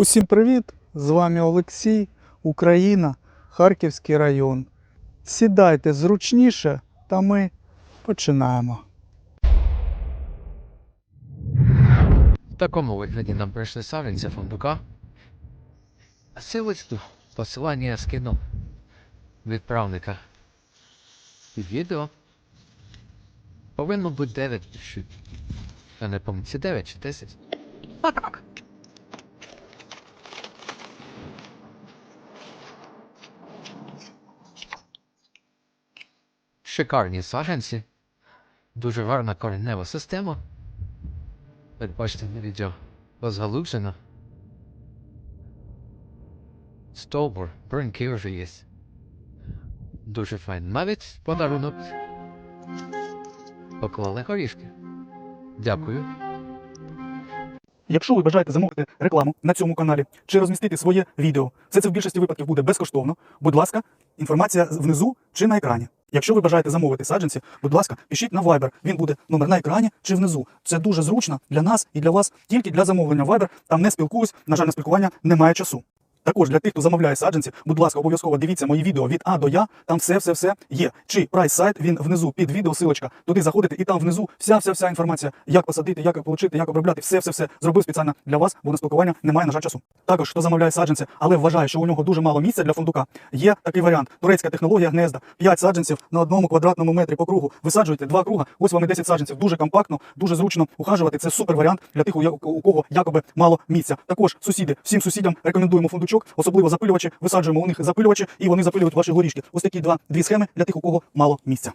Усім привіт! З вами Олексій, Україна, Харківський район. Сідайте зручніше, та ми починаємо. В такому вигляді нам прийшли саженці фундука. А це ось тут посилання я скину відправника під відео. Повинно бути 9 чи. Я не пам'ятаю, 9 чи 10. А так. Шикарні саженці. Дуже гарна коренева система. Як бачите відео розгалужено. Стовбур, бруньки вже є. Дуже файн. Навіть подарунок. Поклали горішки. Дякую. Якщо ви бажаєте замовити рекламу на цьому каналі чи розмістити своє відео, все це в більшості випадків буде безкоштовно. Будь ласка, інформація внизу чи на екрані. Якщо ви бажаєте замовити саджанці, будь ласка, пишіть на Viber. Він буде номер на екрані чи внизу. Це дуже зручно для нас і для вас тільки для замовлення Viber. Там не спілкуюсь. На жаль, на спілкування немає часу. Також для тих, хто замовляє саджанці, будь ласка, обов'язково дивіться мої відео від А до Я. Там все, все, все є. Чи прайс сайт він внизу під відео, силочка. Туди заходите, і там внизу вся, вся, вся інформація, як посадити, як отримати, як обробляти, все, все, все зробив спеціально для вас, бо на спілкування немає на жаль часу. Також хто замовляє саджанці, але вважає, що у нього дуже мало місця для фундука. Є такий варіант. Турецька технологія гнезда. 5 саджанців на одному квадратному метрі по кругу. Висаджуєте два круга. Ось вам і 10 саджанців. Дуже компактно, дуже зручно ухажувати. Це супер варіант для тих, у кого якоби мало місця. Також сусіди, всім сусідам рекомендуємо фундучок, особливо запилювачі. Висаджуємо у них запилювачі, і вони запилюють ваші горішки. Ось такі два дві схеми для тих, у кого мало місця.